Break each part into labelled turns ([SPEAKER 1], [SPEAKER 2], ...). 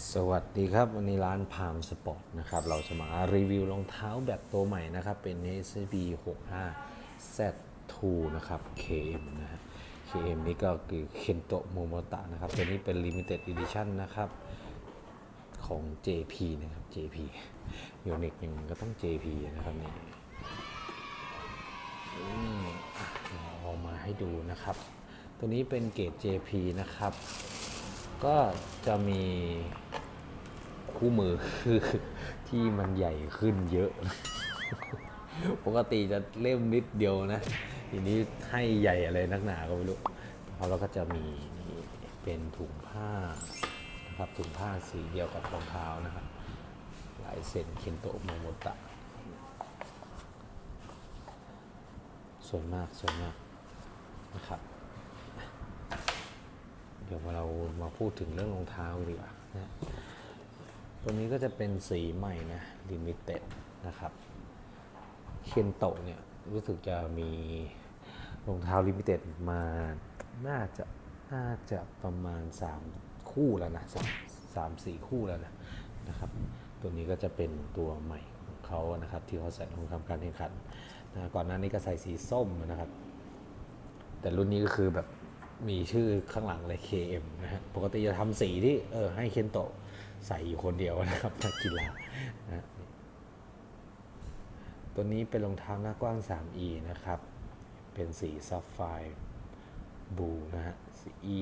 [SPEAKER 1] สวัสดีครับ วันนี้ร้านพามสปอร์ตนะครับ เราจะมารีวิวรองเท้าแบบตัวใหม่นะครับ เป็น SB 65 Z2 นะครับ KM นะฮะ KM นี่ก็คือเคนโตะโมโมตะนะครับ ตัวนี้เป็น Limited Edition นะครับ ของ JP นะครับ JP ยูนิคยังก็ต้อง JP นะครับนี่อืมอะเราเอามาให้ดูนะครับ ตัวนี้เป็นเกรด JP นะครับ ก็จะมีคู่มือที่มันใหญ่ขึ้นเยอะ ปกติจะเล่มนิดเดียวนะ ทีนี้ให้ใหญ่อะไรนักหนาก็ไม่รู้เพราะเราก็จะมีนี่เป็นถุงผ้านะครับถุงผ้าสีเดียวกับรองเท้านะครับลายเซ็นเคนโตะโมโมตะสวยมากสวยมากนะครับ ดี๋ยวเรามาพูดถึงเรื่องรองเท้าดีกว่านะตัวนี้ก็จะเป็นสีใหม่นะลิมิเต็ดนะครับเคนโตะเนี่ยรู้สึกจะมีรองเท้าลิมิเต็ดมาน่าจะน่าจะประมาณ 3 คู่แล้วนะสามสามสี่คู่แล้วนะนะครับ ตัวนี้ก็จะเป็นตัวใหม่ของเขานะครับที่เขาใส่ลงทำการแข่งขันนะก่อนหน้านี้ก็ใส่สีส้มนะครับ แต่รุ่นนี้ก็คือแบบ มีชื่อข้างหลังเลย KM นะฮะปกติจะทำสีที่เออให้เคนโตะใส่อยู่คนเดียวนะครับนักกีฬานะฮะตัวนี้เป็นรองเท้าหน้ากว้าง 3E นะครับ เป็นสีซัฟไฟบูนะฮะ สี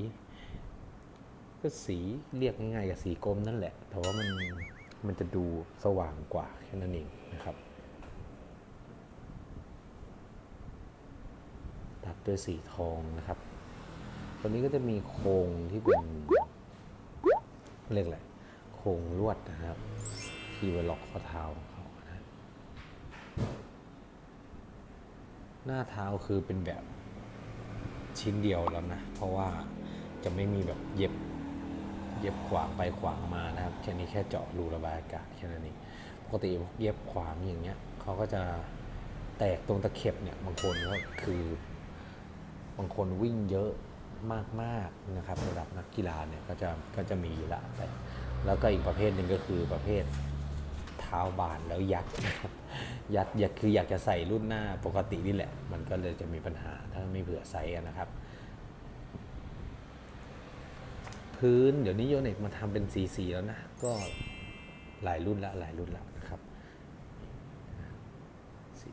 [SPEAKER 1] ก็สีเรียกง่ายๆกับสีกรมนั่นแหละ แต่ว่ามันมันจะดูสว่างกว่าแค่นั้นเองนะครับ ตัดด้วยสีทองนะครับ ตัวนี้ก็จะมีโครงที่เป็นเรียกอะไรโครงลวดนะครับ ที่ไว้ล็อกข้อเท้าของเขานะหน้าเท้าคือเป็นแบบชิ้นเดียวแล้วนะ เพราะว่าจะไม่มีแบบเย็บเย็บขวางไปขวางมานะครับแค่นี้แค่เจาะรูระบายอากาศแค่นั้นเองปกติเย็บขวางอย่างเงี้ยเขาก็จะแตกตรงตะเข็บเนี่ยบางคนก็คือบางคนวิ่งเยอะ มากๆนะครับระดับนักกีฬาเนี่ยก็จะก็จะมีละแต่แล้วก็อีกประเภทหนึ่งก็คือประเภทเท้าบานแล้วยัดยัดยัดคืออยากจะใส่รุ่นหน้าปกตินี่แหละ มันก็เลยจะมีปัญหาถ้าไม่เผื่อไซส์นะครับ พื้นเดี๋ยวนี้โยเน็กมาทำเป็นสีสีแล้วนะ ก็หลายรุ่นละหลายรุ่นละนะครับ สี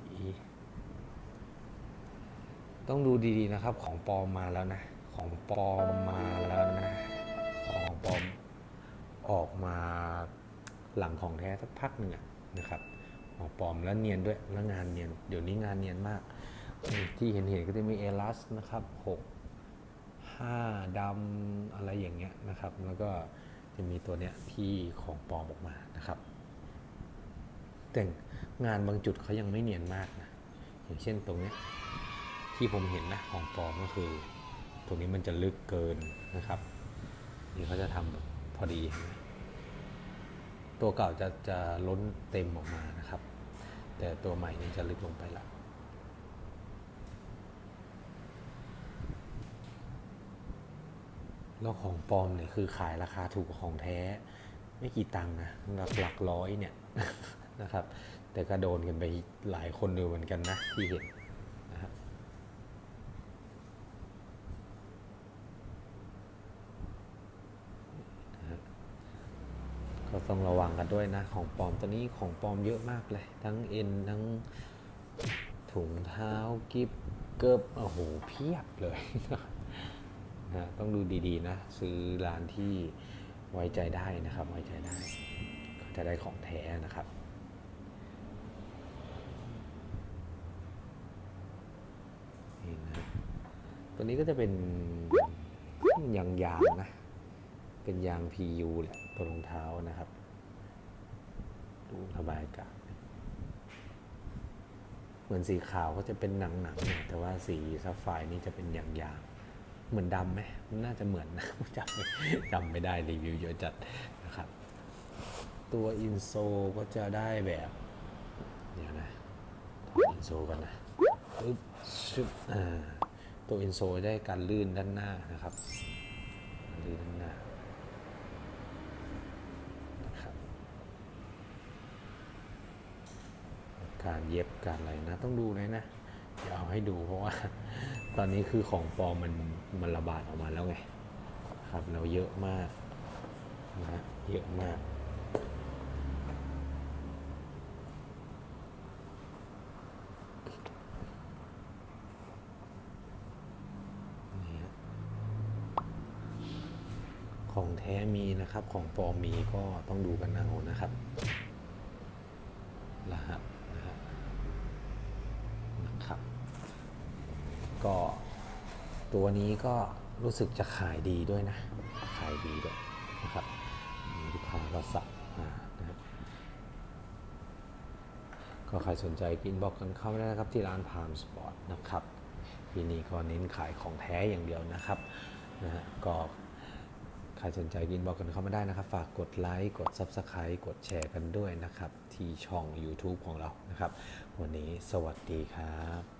[SPEAKER 1] ต้องดูดีๆนะครับของปลอมมาแล้วนะ ของปอมมาแล้วนะของปอมออกมาหลังของแท้สักพักหนึ่งนะครับของปอมแล้วเนียนด้วยแล้วงานเนียนเดี๋ยวนี้งานเนียนมาก ที่เห็นเห็นๆก็จะมีเอลัสนะครับหกห้าดำอะไรอย่างเงี้ยนะครับ แล้วก็จะมีตัวเนี้ยที่ของปอมออกมานะครับแต่งานบางจุดเขายังไม่เนียนมากนะอย่างเช่นตรงเนี้ยที่ผมเห็นนะของปอมก็คือ ตรงนี้มันจะลึกเกินนะครับนี่เขาจะทำแบบพอดี ตัวเก่าจะจะล้นเต็มออกมานะครับ แต่ตัวใหม่นี่จะลึกลงไปละแล้วของปลอมเนี่ยคือขายราคาถูกกว่าของแท้ ไม่กี่ตังค์นะหลักหลักร้อยเนี่ยนะครับ แต่ก็โดนกันไปหลายคนดูเหมือนกันนะที่เห็นนะครับ ก็ ต้องระวังกันด้วยนะ ของปลอมตอนนี้ของปลอมเยอะมากเลย ทั้งเอ็นทั้งถุงเท้ากิฟเกิบโอ้โหเพียบเลยนะต้องดูดีๆนะ ซื้อร้านที่ไว้ใจได้นะครับ ไว้ใจได้ ก็จะได้ของแท้นะครับนี่นะตัวนี้ก็จะเป็นยางยางนะ เป็นยาง PU แหละตัวรองเท้านะครับ ดูระบายอากาศเหมือนสีขาวก็จะเป็นหนังๆหน่ยแต่ว่าสีซัฟไฟนี่จะเป็นยางยางๆเหมือนดำไหมมันน่าจะเหมือนนะจำไม่จำไม่ได้รีวิวเยอะจัดนะครับ ตัวอินโซก็จะได้แบบเดี๋ยวนะอดอินโซกันนะอึ๊บชึบอ่าตัวอินโซได้การลื่นด้านหน้านะครับลื่นด้านหน้า การเย็บการอะไรนะ ต้องดูเลยนะเดี๋ยวเอาให้ดูเพราะว่า ตอนนี้คือของปลอมมันมันระบาดออกมาแล้วไงครับเราเยอะมากนะฮะเยอะมากนี่ฮะของแท้มีนะครับ ของปลอมมีก็ต้องดูกันเอานะครับรหัสนะฮะนะครับ ก็ตัวนี้ก็รู้สึกจะขายดีด้วยนะ ขายดีด้วยนะครับมีลูกค้าก็สั่งมานะฮะก็ใครสนใจกินบอกกันเข้าได้นะครับที่ร้านพามสปอร์ตนะครับที่นี่ก็เน้นขายของแท้อย่างเดียวนะครับนะฮะก็ใครสนใจกินบอกกันเข้ามาได้นะครับ ฝากกดไลค์กด Subscribe กดแชร์กันด้วยนะครับ ที่ช่อง YouTube ของเรานะครับ วันนี้สวัสดีครับ